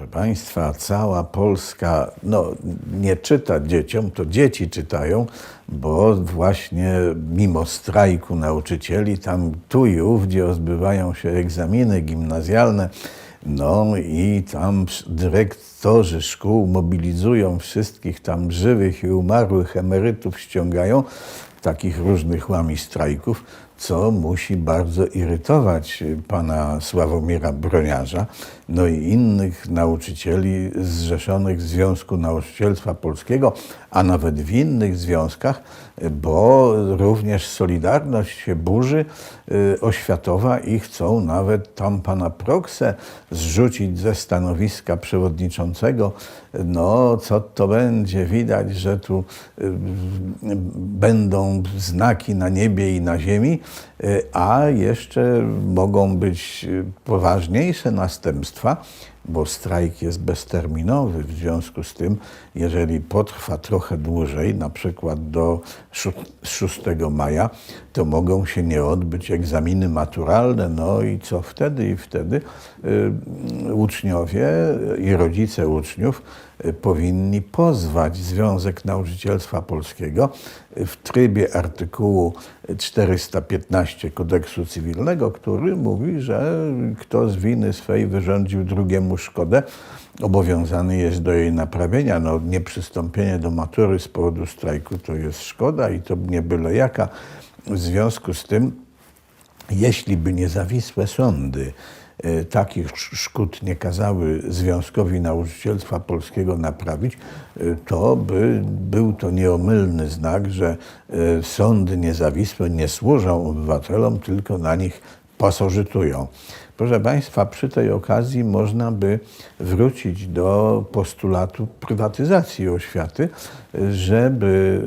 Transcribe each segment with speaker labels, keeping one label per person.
Speaker 1: Proszę Państwa, cała Polska no, nie czyta dzieciom, to dzieci czytają, bo właśnie mimo strajku nauczycieli, tam tu i ówdzie odbywają się egzaminy gimnazjalne, no i tam dyrektorzy szkół mobilizują wszystkich tam żywych i umarłych emerytów, ściągają takich różnych łami strajków, co musi bardzo irytować pana Sławomira Broniarza, no i innych nauczycieli zrzeszonych w Związku Nauczycielstwa Polskiego, a nawet w innych związkach, bo również Solidarność się burzy y, oświatowa i chcą nawet tam pana Proksę zrzucić ze stanowiska przewodniczącego. No, co to będzie? Widać, że tu y, będą znaki na niebie i na ziemi, y, a jeszcze mogą być poważniejsze następstwa bo strajk jest bezterminowy. W związku z tym, jeżeli potrwa trochę dłużej, na przykład do 6 maja, to mogą się nie odbyć egzaminy maturalne. No i co wtedy? I wtedy y, uczniowie i rodzice uczniów y, powinni pozwać Związek Nauczycielstwa Polskiego w trybie artykułu 415 kodeksu cywilnego, który mówi, że kto z winy swej wyrządził drugiemu szkodę, obowiązany jest do jej naprawienia. No, nieprzystąpienie do matury z powodu strajku to jest szkoda i to nie byle jaka. W związku z tym, jeśli by niezawisłe sądy e, takich szkód nie kazały Związkowi Nauczycielstwa Polskiego naprawić, e, to by był to nieomylny znak, że e, sądy niezawisłe nie służą obywatelom, tylko na nich pasożytują. Proszę Państwa, przy tej okazji można by wrócić do postulatu prywatyzacji oświaty, żeby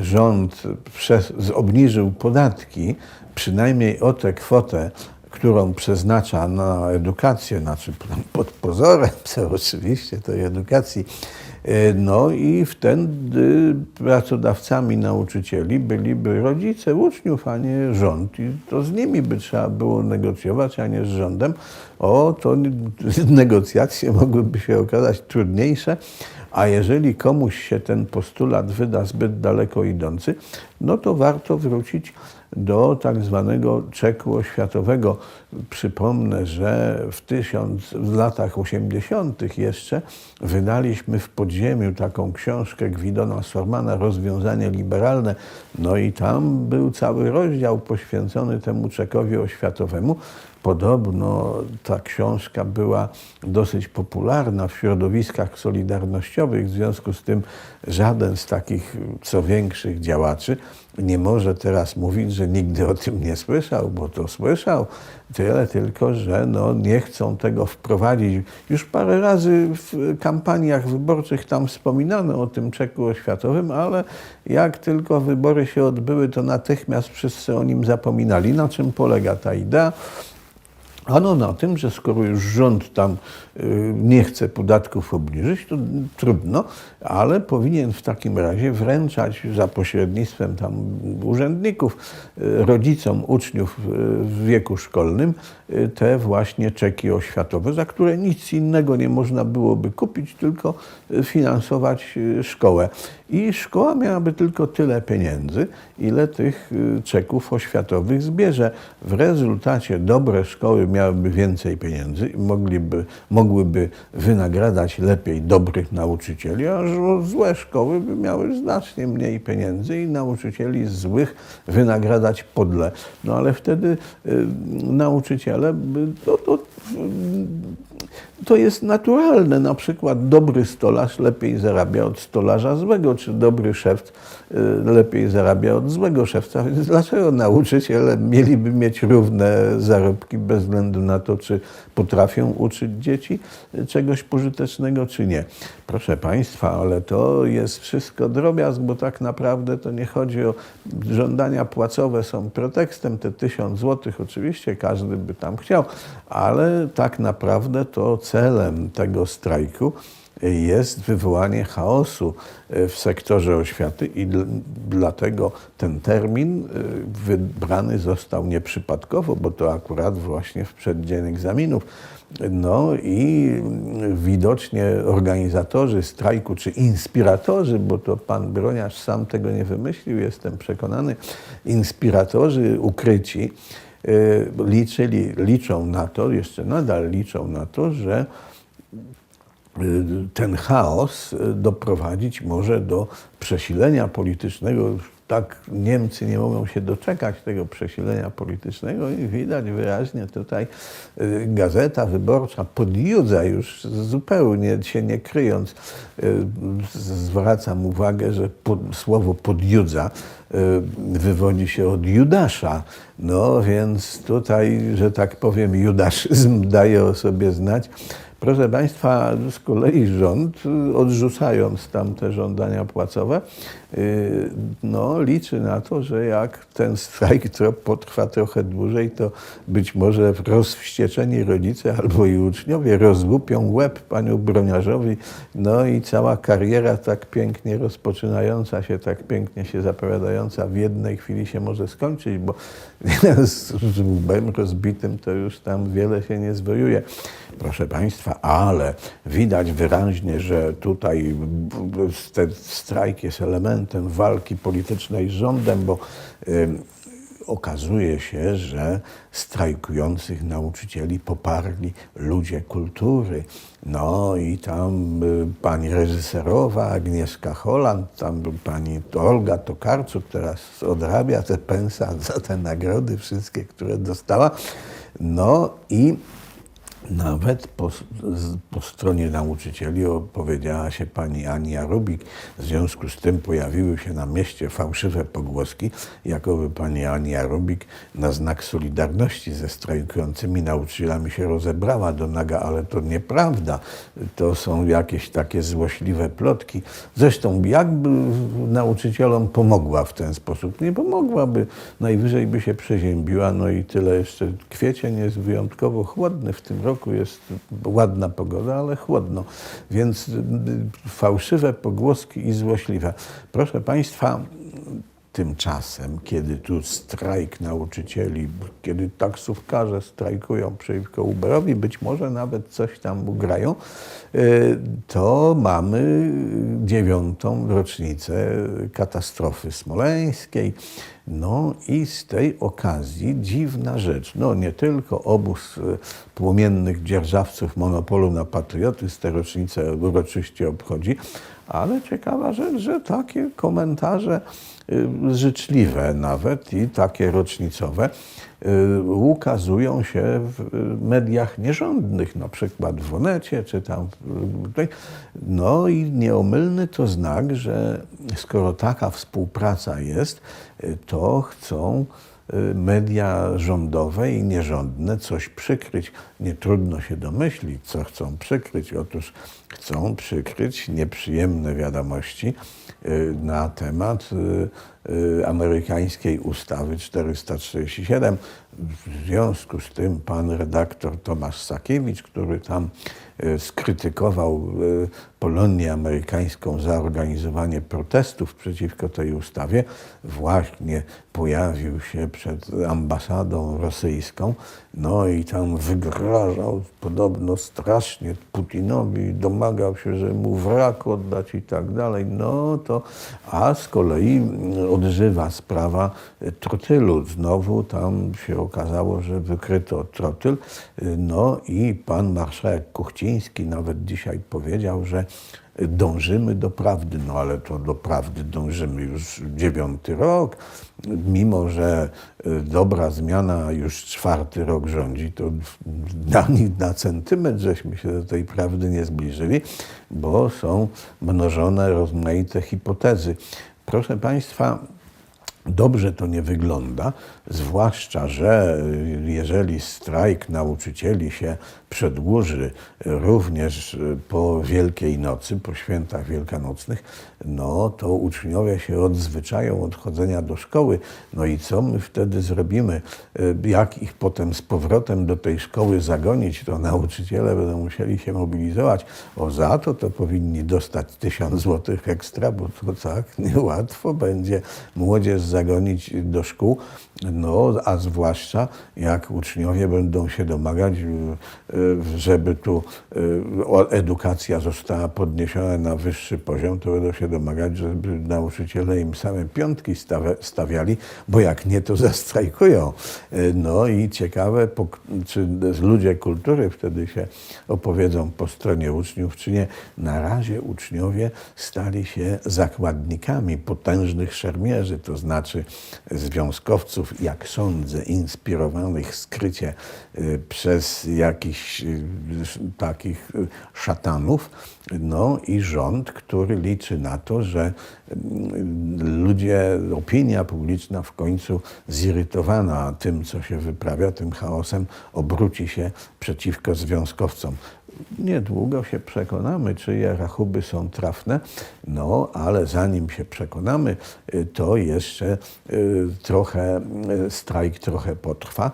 Speaker 1: rząd przez, obniżył podatki przynajmniej o tę kwotę, którą przeznacza na edukację, znaczy pod pozorem oczywiście tej edukacji, E, no i wtedy pracodawcami nauczycieli byliby rodzice uczniów, a nie rząd. I to z nimi by trzeba było negocjować, a nie z rządem. O, to negocjacje mogłyby się okazać trudniejsze, a jeżeli komuś się ten postulat wyda zbyt daleko idący, no to warto wrócić do tak zwanego czeku oświatowego. Przypomnę, że w, tysiąc, w latach 80. jeszcze wydaliśmy w podziemiu taką książkę Gwidona Sormana Rozwiązanie liberalne. No i tam był cały rozdział poświęcony temu czekowi oświatowemu. Podobno ta książka była dosyć popularna w środowiskach solidarnościowych, w związku z tym żaden z takich co większych działaczy nie może teraz mówić, że nigdy o tym nie słyszał, bo to słyszał. Tyle tylko, że no nie chcą tego wprowadzić. Już parę razy w kampaniach wyborczych tam wspominano o tym czeku oświatowym, ale jak tylko wybory się odbyły, to natychmiast wszyscy o nim zapominali. Na czym polega ta idea? Ano na tym, że skoro już rząd tam nie chce podatków obniżyć, to trudno, ale powinien w takim razie wręczać za pośrednictwem tam urzędników y, rodzicom uczniów y, w wieku szkolnym te właśnie czeki oświatowe, za które nic innego nie można byłoby kupić, tylko finansować szkołę. I szkoła miałaby tylko tyle pieniędzy, ile tych czeków oświatowych zbierze. W rezultacie dobre szkoły miałyby więcej pieniędzy i mogliby, mogłyby wynagradzać lepiej dobrych nauczycieli, a złe szkoły by miały znacznie mniej pieniędzy i nauczycieli złych wynagradzać podle. No ale wtedy y, nauczyciele, to, to, to jest naturalne. Na przykład dobry stolarz lepiej zarabia od stolarza złego, czy dobry szef y, lepiej zarabia od złego szewca. Więc dlaczego nauczyciele mieliby mieć równe zarobki bez względu na to, czy potrafią uczyć dzieci czegoś pożytecznego, czy nie? Proszę Państwa, ale to jest wszystko drobiazg, bo tak naprawdę to nie chodzi o żądania płacowe są pretekstem, te tysiąc złotych oczywiście każdy by tam chciał, ale tak naprawdę to celem tego strajku jest wywołanie chaosu e, w sektorze oświaty i dl- dlatego ten termin e, wybrany został nieprzypadkowo, bo to akurat właśnie w przeddzień egzaminów. No i widocznie organizatorzy strajku, czy inspiratorzy, bo to pan Broniarz sam tego nie wymyślił, jestem przekonany, inspiratorzy ukryci, liczyli, liczą na to, jeszcze nadal liczą na to, że y, ten chaos y, doprowadzić może do przesilenia politycznego. Tak Niemcy nie mogą się doczekać tego przesilenia politycznego i widać wyraźnie tutaj y, Gazeta Wyborcza podjudza już zupełnie się nie kryjąc. z- Zwracam uwagę, że pod, słowo podjudza wywodzi się od Judasza. No więc tutaj, że tak powiem, judaszyzm daje o sobie znać. Proszę Państwa, z kolei rząd, odrzucając tam te żądania płacowe, y, no, liczy na to, że jak ten strajk potrwa trochę dłużej, to być może rozwścieczeni rodzice albo i uczniowie rozłupią łeb paniu broniarzowi, no i cała kariera tak pięknie rozpoczynająca się, tak pięknie się zapowiadająca w jednej chwili się może skończyć, bo z łbem rozbitym to już tam wiele się nie zwojuje. Proszę Państwa, ale widać wyraźnie, że tutaj ten strajk jest elementem walki politycznej z rządem, bo okazuje się, że strajkujących nauczycieli poparli ludzie kultury. No i tam y, pani reżyserowa Agnieszka Holland, tam pani Olga Tokarczuk teraz odrabia te pensa za te nagrody wszystkie, które dostała. No i nawet po, po stronie nauczycieli opowiedziała się pani Ania Rubik. W związku z tym pojawiły się na mieście fałszywe pogłoski, jakoby pani Ania Rubik na znak solidarności ze strajkującymi nauczycielami się rozebrała do naga, ale to nieprawda. To są jakieś takie złośliwe plotki. Zresztą jakby nauczycielom pomogła w ten sposób? Nie pomogłaby. Najwyżej by się przeziębiła, no i tyle jeszcze. Kwiecień jest wyjątkowo chłodny w tym roku, jest ładna pogoda, ale chłodno. Więc y, y, fałszywe pogłoski i złośliwe. Proszę Państwa, Tymczasem, kiedy tu strajk nauczycieli, kiedy taksówkarze strajkują przeciwko Uberowi, być może nawet coś tam ugrają, y, to mamy dziewiątą rocznicę katastrofy smoleńskiej. No i z tej okazji dziwna rzecz. No nie tylko obóz y, płomiennych dzierżawców monopolu na patriotyzm tę rocznicę uroczyście obchodzi, ale ciekawa rzecz, że takie komentarze życzliwe nawet i takie rocznicowe y, ukazują się w y, mediach nierządnych, na przykład w Onecie czy tam. No i nieomylny to znak, że skoro taka współpraca jest, y, to chcą y, media rządowe i nierządne coś przykryć. Nie trudno się domyślić, co chcą przykryć. Otóż chcą przykryć nieprzyjemne wiadomości y, na temat y, y, amerykańskiej ustawy 437. W związku z tym pan redaktor Tomasz Sakiewicz, który tam y, skrytykował y, Polonię amerykańską za organizowanie protestów przeciwko tej ustawie, właśnie pojawił się przed ambasadą rosyjską, no i tam wygrażał podobno strasznie Putinowi, domagał się, że mu wrak oddać i tak dalej. No to, a z kolei odżywa sprawa y, trotylu. Znowu tam się okazało, że wykryto trotyl. Y, No i pan marszałek Kuchciński nawet dzisiaj powiedział, że dążymy do prawdy, no ale to do prawdy dążymy już dziewiąty rok. Mimo, że y, dobra zmiana już czwarty rok rządzi, to ani na centymetr żeśmy się do tej prawdy nie zbliżyli, bo są mnożone rozmaite hipotezy. Proszę Państwa, Dobrze to nie wygląda, zwłaszcza, że jeżeli strajk nauczycieli się przedłuży również po Wielkiej Nocy, po świętach wielkanocnych, no to uczniowie się odzwyczają od chodzenia do szkoły. No i co my wtedy zrobimy? Jak ich potem z powrotem do tej szkoły zagonić, to nauczyciele będą musieli się mobilizować. O za to to powinni dostać tysiąc złotych ekstra, bo to tak niełatwo będzie młodzież zagonić do szkół. No, a zwłaszcza jak uczniowie będą się domagać, żeby tu edukacja została podniesiona na wyższy poziom, to będą się domagać, żeby nauczyciele im same piątki stawiali, bo jak nie, to zastrajkują. No i ciekawe, czy ludzie kultury wtedy się opowiedzą po stronie uczniów, czy nie. Na razie uczniowie stali się zakładnikami potężnych szermierzy, to znaczy związkowców, jak sądzę, inspirowanych skrycie przez jakichś takich szatanów, no i rząd, który liczy na to, że ludzie, opinia publiczna w końcu zirytowana tym, co się wyprawia, tym chaosem, obróci się przeciwko związkowcom. Niedługo się przekonamy, czyje rachuby są trafne, no ale zanim się przekonamy, to jeszcze trochę strajk trochę potrwa.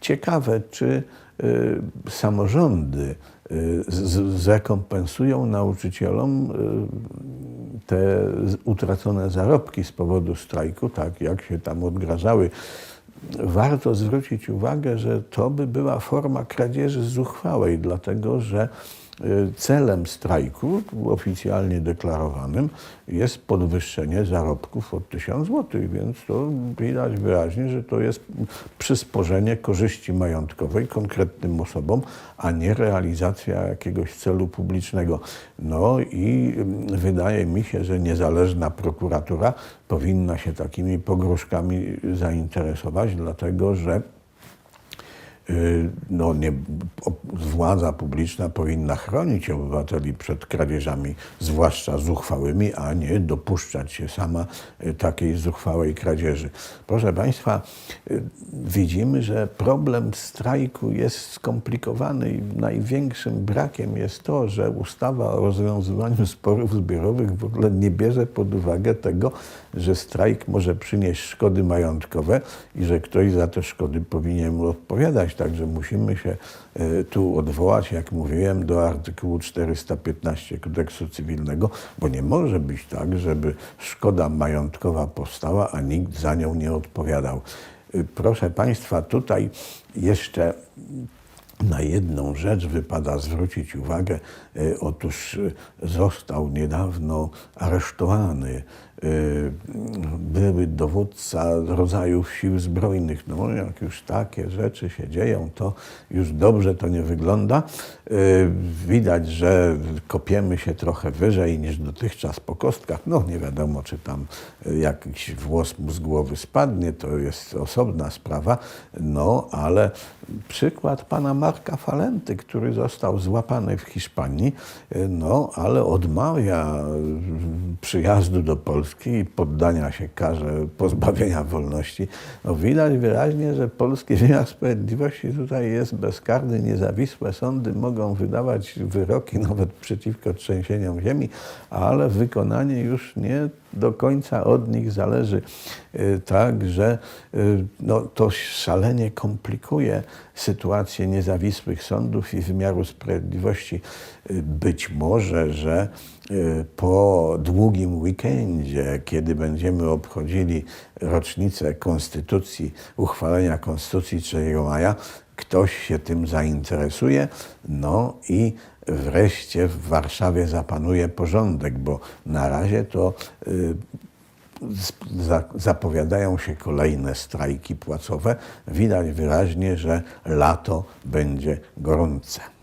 Speaker 1: Ciekawe, czy samorządy zrekompensują nauczycielom te utracone zarobki z powodu strajku, tak jak się tam odgrażały. Warto zwrócić uwagę, że to by była forma kradzieży zuchwałej, dlatego że celem strajku, oficjalnie deklarowanym, jest podwyższenie zarobków o 1000 zł, więc to widać wyraźnie, że to jest przysporzenie korzyści majątkowej konkretnym osobom, a nie realizacja jakiegoś celu publicznego. No i wydaje mi się, że niezależna prokuratura powinna się takimi pogróżkami zainteresować, dlatego że no nie, władza publiczna powinna chronić obywateli przed kradzieżami, zwłaszcza zuchwałymi, a nie dopuszczać się sama takiej zuchwałej kradzieży. Proszę Państwa, widzimy, że problem strajku jest skomplikowany i największym brakiem jest to, że ustawa o rozwiązywaniu sporów zbiorowych w ogóle nie bierze pod uwagę tego, że strajk może przynieść szkody majątkowe i że ktoś za te szkody powinien mu Także musimy się tu odwołać, jak mówiłem, do artykułu 415 kodeksu cywilnego, bo nie może być tak, żeby szkoda majątkowa powstała, a nikt za nią nie odpowiadał. Proszę Państwa, tutaj jeszcze na jedną rzecz wypada zwrócić uwagę. Otóż został niedawno aresztowany były dowódca rodzajów sił zbrojnych. No, jak już takie rzeczy się dzieją, to już dobrze to nie wygląda. Widać, że kopiemy się trochę wyżej niż dotychczas po kostkach. No, nie wiadomo, czy tam jakiś włos mu z głowy spadnie, to jest osobna sprawa. No, ale przykład pana Marka Falenty, który został złapany w Hiszpanii, no, ale odmawia przyjazdu do Polski i poddania się karze pozbawienia wolności, no widać wyraźnie, że polski wymiar sprawiedliwości tutaj jest bezkarny, niezawisłe sądy mogą wydawać wyroki nawet przeciwko trzęsieniom ziemi, ale wykonanie już nie do końca od nich zależy. Także no, to szalenie komplikuje sytuację niezawisłych sądów i wymiaru sprawiedliwości. Być może, że po długim weekendzie, kiedy będziemy obchodzili rocznicę Konstytucji, uchwalenia Konstytucji 3 maja, ktoś się tym zainteresuje, no i wreszcie w Warszawie zapanuje porządek, bo na razie to zapowiadają się kolejne strajki płacowe. Widać wyraźnie, że lato będzie gorące.